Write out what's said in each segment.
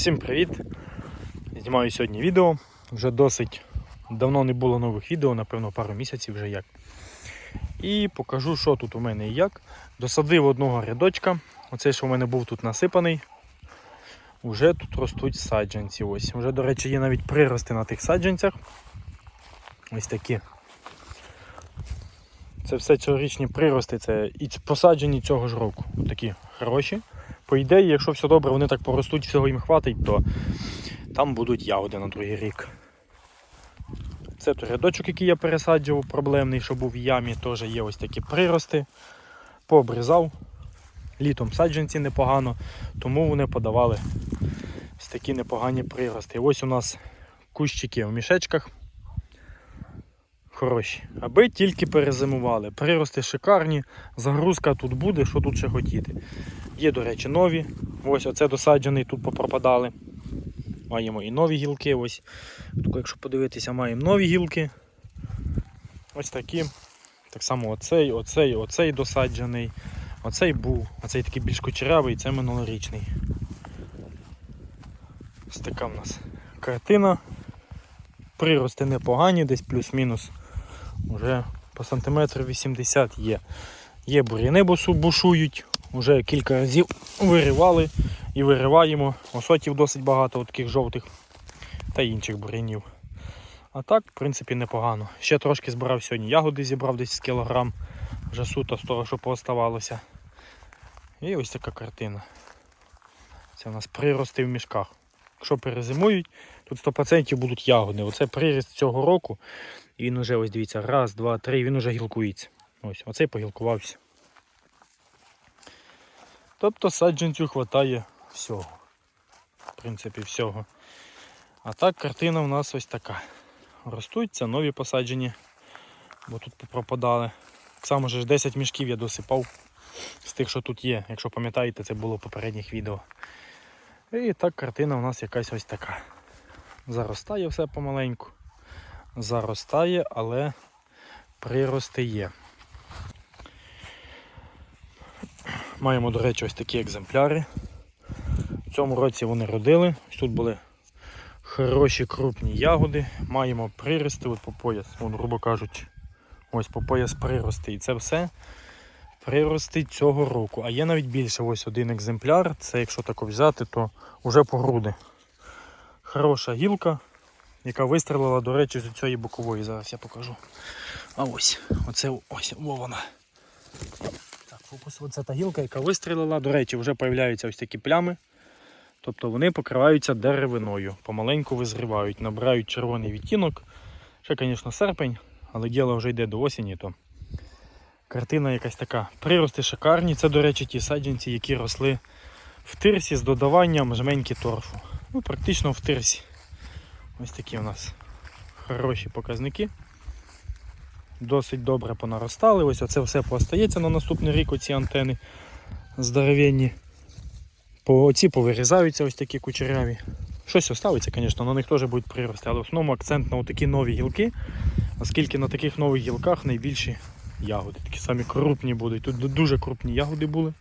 Всім привіт! Знімаю сьогодні відео. Вже досить давно не було нових відео, напевно, пару місяців вже як. І покажу, що тут у мене і як. Досадив одного рядочка. Оцей, що в мене був тут насипаний. Уже тут ростуть саджанці. Ось. Уже, до речі, є навіть прирости на тих саджанцях. Ось такі. Це все цьогорічні прирости, це і посаджені цього ж року. Такі хороші. По ідеї, якщо все добре, вони так поростуть, всього їм хватить, то там будуть ягоди на другий рік. Це той рядочок, який я пересаджував, проблемний, що був в ямі, теж є ось такі прирости. Пообрізав. Літом саджанці непогано, тому вони подавали ось такі непогані прирости. Ось у нас кущики в мішечках. Хороші. Аби тільки перезимували. Прирости шикарні, загрузка тут буде, що тут ще хотіти. Є, до речі, нові. Ось оце досаджений, тут попропадали. Маємо і нові гілки. Ось. Тут, якщо подивитися, маємо нові гілки. Ось такі. Так само оцей, оцей, оцей досаджений. Оцей був, оцей такий більш кучерявий, це минулорічний. Ось така в нас картина. Прирости непогані, десь плюс-мінус. Уже по сантиметру 80 є. Є бур'яни бушують, вже кілька разів виривали і вириваємо. Осотів досить багато, таких жовтих та інших бур'янів. А так, в принципі, непогано. Ще трошки збирав сьогодні ягоди, зібрав десь з кілограм, вже суто з того, що пооставалося. І ось така картина. Це у нас прирости в мішках. Якщо перезимують, тут 100% будуть ягоди. Оце приріст цього року. І він уже, ось дивіться, раз, два, три, він уже гілкується. Ось, оцей погілкувався. Тобто саджанцю вистачає всього. В принципі, всього. А так картина у нас ось така. Ростуть, це нові посаджені, бо тут пропадали. Само ж 10 мішків я досипав з тих, що тут є. Якщо пам'ятаєте, це було в попередніх відео. І так картина у нас якась ось така. Заростає все помаленьку. Заростає, але прирости є. Маємо, до речі, ось такі екземпляри. В цьому році вони родили. Тут були хороші крупні ягоди. Маємо прирости от по пояс, от, грубо кажучи. Ось по пояс прирости. І це все прирости цього року. А є навіть більше ось один екземпляр. Це якщо так взяти, то вже по груди. Хороша гілка, яка вистрелила, до речі, з цієї бокової. Зараз я покажу. А ось, оце ось во вона. Так, фокус, оце та гілка, яка вистрілила. До речі, вже з'являються ось такі плями. Тобто вони покриваються деревиною, помаленьку визрівають, набирають червоний відтінок. Ще, звісно, серпень, але діло вже йде до осені, то картина якась така. Прирости шикарні. Це, до речі, ті саджанці, які росли в тирсі з додаванням жменьки торфу. Ну, практично в тирсі. Ось такі у нас хороші показники. Досить добре понаростали. Ось оце все поостається на наступний рік, оці антени здоровенні. Оці повирізаються ось такі кучеряві. Щось оставиться, звісно, на них теж будуть прирости, але в основному акцент на такі нові гілки, оскільки на таких нових гілках найбільші ягоди. Такі самі крупні будуть. Тут дуже крупні ягоди були.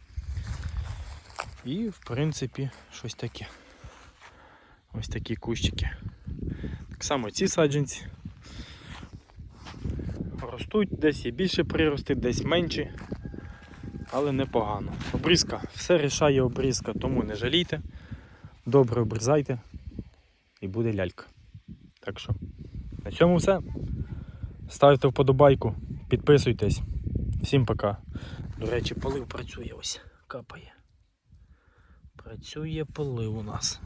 І, в принципі, щось таке. Ось такі кущики. Так само ці саджанці ростуть, десь є більше прирости, десь менші, але непогано. Обрізка, все рішає обрізка, тому не жалійте. Добре обрізайте і буде лялька. Так що, на цьому все. Ставте вподобайку, підписуйтесь. Всім пока. До речі, полив працює ось, капає. Працює полив у нас.